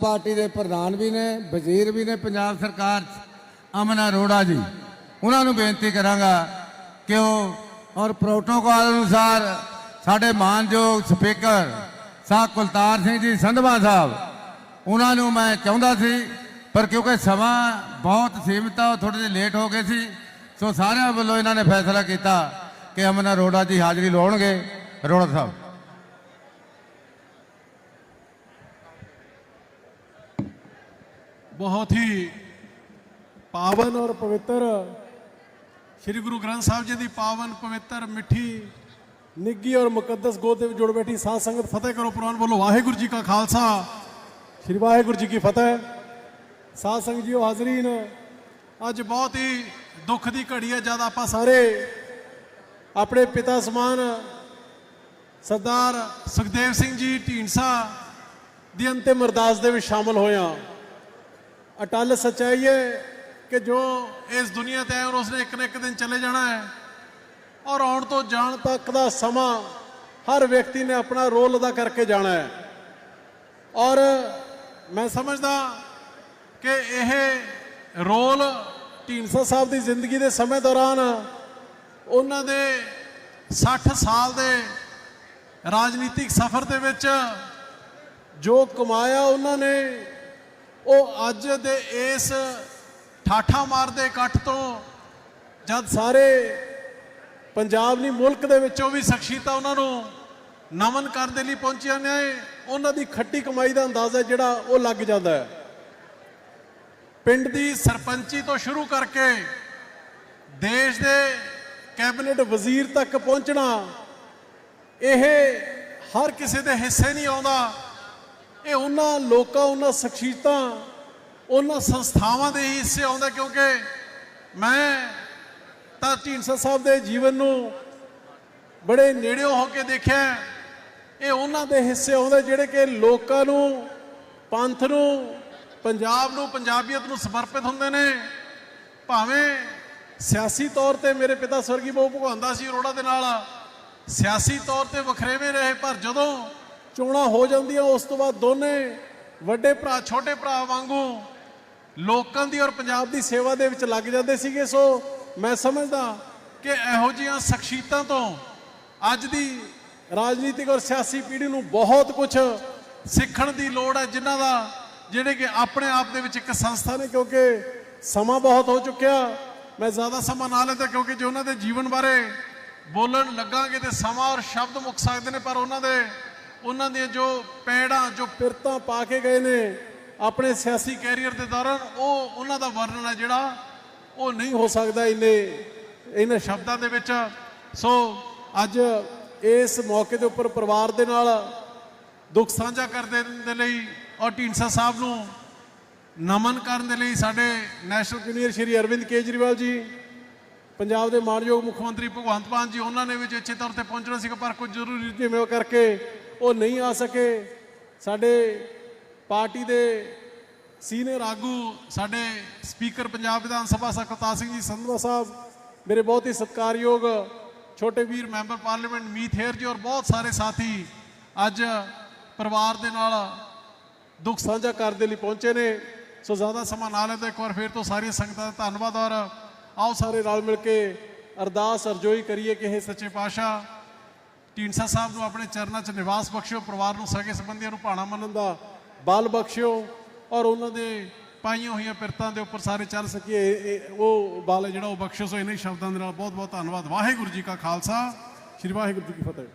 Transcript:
Party ਦੇ ਪ੍ਰਧਾਨ ਵੀ ਨੇ, ਵਜ਼ੀਰ ਵੀ ਨੇ, ਪੰਜਾਬ ਸਰਕਾਰ 'ਚ, ਅਮਨ ਅਰੋੜਾ ਜੀ। ਉਹਨਾਂ ਨੂੰ ਬੇਨਤੀ ਕਰਾਂਗਾ ਕਿ ਉਹ, ਔਰ ਪ੍ਰੋਟੋਕਾਲ ਅਨੁਸਾਰ ਸਾਡੇ ਮਾਨਯੋਗ ਸਪੀਕਰ ਸਾਹ ਕੁਲਤਾਰ ਸਿੰਘ ਜੀ ਸੰਧਵਾ ਸਾਹਿਬ, ਉਹਨਾਂ ਨੂੰ ਮੈਂ ਚਾਹੁੰਦਾ ਸੀ, ਪਰ ਕਿਉਂਕਿ ਸਮਾਂ ਬਹੁਤ ਸੀਮਿਤ ਆ, ਉਹ ਥੋੜੇ ਜਿਹੇ ਲੇਟ ਹੋ ਗਏ ਸੀ, ਸੋ ਸਾਰਿਆਂ ਵੱਲੋਂ ਇਹਨਾਂ ਨੇ ਫੈਸਲਾ ਕੀਤਾ ਕਿ ਅਮਨ ਅਰੋੜਾ ਜੀ ਹਾਜ਼ਰੀ ਲਾਉਣਗੇ ਅਰੋੜਾ ਸਾਹਿਬ। ਬਹੁਤ ਹੀ ਪਾਵਨ ਔਰ ਪਵਿੱਤਰ ਸ੍ਰੀ ਗੁਰੂ ਗ੍ਰੰਥ ਸਾਹਿਬ ਜੀ ਦੀ ਪਾਵਨ, ਪਵਿੱਤਰ, ਮਿੱਠੀ, ਨਿੱਗੀ ਔਰ ਮੁਕੱਦਸ ਗੋਦ ਦੇ ਵਿੱਚ ਜੁੜ ਬੈਠੀ ਸਾਧ ਸੰਗਤ ਫਤਿਹ ਕਰੋ ਪ੍ਰਵਾਨ ਬੋਲੋ ਵਾਹਿਗੁਰੂ ਜੀ ਕਾ ਖਾਲਸਾ। ਸ੍ਰੀ ਵਾਹਿਗੁਰੂ ਜੀ ਕੀ ਫਤਿਹ। ਸਾਧ ਸੰਗਤ ਜੀਓ ਹਾਜ਼ਰੀਨ, ਅੱਜ ਬਹੁਤ ਹੀ ਦੁੱਖ ਦੀ ਘੜੀ ਹੈ। ਜਦ ਆਪਾਂ ਸਾਰੇ ਆਪਣੇ ਪਿਤਾ ਸਮਾਨ ਸਰਦਾਰ ਸੁਖਦੇਵ ਸਿੰਘ ਜੀ ਢੀਂਡਸਾ ਦੀ ਅੰਤਿਮ ਅਰਦਾਸ ਦੇ ਵਿੱਚ ਸ਼ਾਮਲ ਹੋਇਆ ਅਟਲ ਸੱਚਾਈ ਹੈ ਕਿ ਜੋ ਇਸ ਦੁਨੀਆ ਤੇ ਆਇਆ ਔਰ ਉਸਨੇ ਇੱਕ ਨਾ ਇੱਕ ਦਿਨ ਚਲੇ ਜਾਣਾ ਹੈ। ਔਰ ਆਉਣ ਤੋਂ ਜਾਣ ਤੱਕ ਦਾ ਸਮਾਂ ਹਰ ਵਿਅਕਤੀ ਨੇ ਆਪਣਾ ਰੋਲ ਅਦਾ ਕਰਕੇ ਜਾਣਾ ਹੈ। ਔਰ ਮੈਂ ਸਮਝਦਾ ਕਿ ਇਹ ਰੋਲ ਢੀਂਡਸਾ ਸਾਹਿਬ ਦੀ ਜ਼ਿੰਦਗੀ ਦੇ ਸਮੇਂ ਦੌਰਾਨ ਉਹਨਾਂ ਦੇ 60 ਸਾਲ ਦੇ ਰਾਜਨੀਤਿਕ ਸਫ਼ਰ ਦੇ ਵਿੱਚ ਜੋ ਕਮਾਇਆ ਉਹਨਾਂ ਨੇ ਉਹ ਅੱਜ ਦੇ ਇਸ ਠਾਠਾ ਮਾਰਦੇ ਇਕੱਠ ਤੋਂ ਜਦ ਸਾਰੇ ਪੰਜਾਬ ਨਹੀਂ ਮੁਲਕ ਦੇ ਵਿੱਚੋਂ ਵੀ ਸ਼ਖਸੀਅਤਾਂ ਉਹਨਾਂ ਨੂੰ ਨਮਨ ਕਰਨ ਦੇ ਲਈ ਪਹੁੰਚੀਆਂ ਨੇ, ਉਹਨਾਂ ਦੀ ਖੱਟੀ ਕਮਾਈ ਦਾ ਅੰਦਾਜ਼ਾ ਜਿਹੜਾ ਉਹ ਲੱਗ ਜਾਂਦਾ ਹੈ। ਪਿੰਡ ਦੀ ਸਰਪੰਚੀ ਤੋਂ ਸ਼ੁਰੂ ਕਰਕੇ ਦੇਸ਼ ਦੇ ਕੈਬਨਿਟ ਵਜ਼ੀਰ ਤੱਕ ਪਹੁੰਚਣਾ, ਇਹ ਹਰ ਕਿਸੇ ਦੇ ਹਿੱਸੇ ਨਹੀਂ ਆਉਂਦਾ। ਇਹ ਉਹਨਾਂ ਲੋਕਾਂ, ਉਹਨਾਂ ਸ਼ਖਸੀਅਤਾਂ, ਉਹਨਾਂ ਸੰਸਥਾਵਾਂ ਦੇ ਹੀ ਹਿੱਸੇ ਆਉਂਦਾ ਕਿਉਂਕਿ ਮੈਂ ਤਾਂ ਢੀਂਡਸਾ ਸਾਹਿਬ ਦੇ ਜੀਵਨ ਨੂੰ ਬੜੇ ਨੇੜਿਓਂ ਹੋ ਕੇ ਦੇਖਿਆ। ਇਹ ਉਹਨਾਂ ਦੇ ਹਿੱਸੇ ਆਉਂਦੇ ਜਿਹੜੇ ਕਿ ਲੋਕਾਂ ਨੂੰ, ਪੰਥ ਨੂੰ, ਪੰਜਾਬ ਨੂੰ, ਪੰਜਾਬੀਅਤ ਨੂੰ ਸਮਰਪਿਤ ਹੁੰਦੇ ਨੇ। ਭਾਵੇਂ ਸਿਆਸੀ ਤੌਰ ਤੇ ਮੇਰੇ ਪਿਤਾ ਸਵਰਗੀ ਬਹੁ ਭਗਵਾਨਦਾ ਸੀ ਅਰੋੜਾ ਦੇ ਨਾਲ ਸਿਆਸੀ ਤੌਰ ਤੇ ਵਖਰੇਵੇਂ ਰਹੇ, ਪਰ ਜਦੋਂ ਚੋਣਾਂ ਹੋ ਜਾਂਦੀਆਂ, ਉਸ ਤੋਂ ਬਾਅਦ ਦੋਨੇ ਵੱਡੇ ਭਰਾ, ਛੋਟੇ ਭਰਾ ਵਾਂਗੂ ਲੋਕਾਂ ਦੀ ਔਰ ਪੰਜਾਬ ਦੀ ਸੇਵਾ ਦੇ ਵਿੱਚ ਲੱਗ ਜਾਂਦੇ ਸੀਗੇ। ਸੋ ਮੈਂ ਸਮਝਦਾ ਕਿ ਇਹੋ ਜਿਹੀਆਂ ਸ਼ਖਸੀਅਤਾਂ ਤੋਂ ਅੱਜ ਦੀ ਰਾਜਨੀਤਿਕ ਔਰ ਸਿਆਸੀ ਪੀੜ੍ਹੀ ਨੂੰ ਬਹੁਤ ਕੁਝ ਸਿੱਖਣ ਦੀ ਲੋੜ ਹੈ, ਜਿਨ੍ਹਾਂ ਦਾ ਜਿਹੜੇ ਕਿ ਆਪਣੇ ਆਪ ਦੇ ਵਿੱਚ ਇੱਕ ਸੰਸਥਾ ਨੇ, ਕਿਉਂਕਿ ਸਮਾਂ ਬਹੁਤ ਹੋ ਚੁੱਕਿਆ। ਮੈਂ ਜ਼ਿਆਦਾ ਸਮਾਂ ਨਾ ਲੈਂਦਾ, ਕਿਉਂਕਿ ਜੇ ਉਹਨਾਂ ਦੇ ਜੀਵਨ ਬਾਰੇ ਬੋਲਣ ਲੱਗਾਂਗੇ ਤੇ ਸਮਾਂ ਔਰ ਸ਼ਬਦ ਮੁੱਕ ਸਕਦੇ ਨੇ, ਪਰ ਉਹਨਾਂ ਦੇ ਉਹਨਾਂ ਦੀਆਂ ਜੋ ਪੈੜਾਂ, ਜੋ ਪਿਰਤਾਂ ਪਾ ਕੇ ਗਏ ਨੇ ਆਪਣੇ ਸਿਆਸੀ ਕੈਰੀਅਰ ਦੇ ਦੌਰਾਨ, ਉਹ ਉਹਨਾਂ ਦਾ ਵਰਣਨ ਹੈ ਜਿਹੜਾ ਉਹ ਨਹੀਂ ਹੋ ਸਕਦਾ ਇੰਨੇ, ਇਹਨਾਂ ਸ਼ਬਦਾਂ ਦੇ ਵਿੱਚ। ਸੋ ਅੱਜ ਇਸ ਮੌਕੇ ਦੇ ਉੱਪਰ ਪਰਿਵਾਰ ਦੇ ਨਾਲ ਦੁੱਖ ਸਾਂਝਾ ਕਰਦੇ ਦੇ ਲਈ ਔਰ ਢੀਂਡਸਾ ਸਾਹਿਬ ਨੂੰ ਨਮਨ ਕਰਨ ਦੇ ਲਈ ਸਾਡੇ ਨੈਸ਼ਨਲ ਜੂਨੀਅਰ ਸ਼੍ਰੀ ਅਰਵਿੰਦ ਕੇਜਰੀਵਾਲ ਜੀ ਪੰਜਾਬ ਦੇ ਮਾਨਯੋਗ ਮੁੱਖ ਮੰਤਰੀ ਭਗਵੰਤ ਮਾਨ ਜੀ, ਉਹਨਾਂ ਨੇ ਵੀ ਅੱਛੇ ਤੌਰ ਤੇ ਪਹੁੰਚਣਾ ਸੀਗਾ, ਪਰ ਕੁਝ ਜ਼ਰੂਰੀ ਜਿਵੇਂ ਕਰਕੇ ਉਹ ਨਹੀਂ ਆ ਸਕੇ। ਸਾਡੇ ਪਾਰਟੀ ਦੇ ਸੀਨੀਅਰ ਆਗੂ, ਸਾਡੇ ਸਪੀਕਰ ਪੰਜਾਬ ਵਿਧਾਨ ਸਭਾ ਸਰਕਤਾ ਸਿੰਘ ਜੀ, ਸੰਧਵਾ ਸਾਹਿਬ, ਮੇਰੇ ਬਹੁਤ ਹੀ ਸਤਿਕਾਰਯੋਗ ਛੋਟੇ ਵੀਰ ਮੈਂਬਰ ਪਾਰਲੀਮੈਂਟ ਮੀਤ ਹੇਰ ਜੀ ਔਰ ਬਹੁਤ ਸਾਰੇ ਸਾਥੀ ਅੱਜ ਪਰਿਵਾਰ ਦੇ ਨਾਲ ਦੁੱਖ ਸਾਂਝਾ ਕਰਨ ਦੇ ਲਈ ਪਹੁੰਚੇ ਨੇ। ਸੋ ਜ਼ਿਆਦਾ ਸਮਾਂ ਨਾ ਲੈਂਦੇ, ਇੱਕ ਵਾਰ ਫੇਰ ਤੋਂ ਸਾਰੀਆਂ ਸੰਗਤਾਂ ਦਾ ਧੰਨਵਾਦ ਔਰ ਆਓ ਸਾਰੇ ਰਲ ਮਿਲ ਕੇ ਅਰਦਾਸ ਅਰਜ਼ੋਈ ਕਰੀਏ ਕਿ ਇਹ ਸੱਚੇ ਪਾਤਸ਼ਾਹ ਢੀਂਡਸਾ ਸਾਹਿਬ ਨੂੰ ਆਪਣੇ ਚਰਨਾਂ 'ਚ ਨਿਵਾਸ ਬਖਸ਼ਿਓ, ਪਰਿਵਾਰ ਨੂੰ ਸਗੇ ਸੰਬੰਧੀਆਂ ਨੂੰ ਭਾਣਾ ਮੰਨਣ ਦਾ ਬਲ ਬਖਸ਼ਿਓ ਔਰ ਉਹਨਾਂ ਦੇ ਪਾਈਆਂ ਹੋਈਆਂ ਪਿਰਤਾਂ ਦੇ ਉੱਪਰ ਸਾਰੇ ਚੱਲ ਸਕੀਏ। ਉਹ ਬਲ ਹੈ ਜਿਹੜਾ ਉਹ ਬਖਸ਼ਿਓ, ਸੋ ਇਹਨਾਂ ਸ਼ਬਦਾਂ ਦੇ ਨਾਲ ਬਹੁਤ ਬਹੁਤ ਧੰਨਵਾਦ। ਵਾਹਿਗੁਰੂ ਜੀ ਕਾ ਖਾਲਸਾ, ਸ੍ਰੀ ਵਾਹਿਗੁਰੂ ਜੀ ਕੀ ਫਤਿਹ।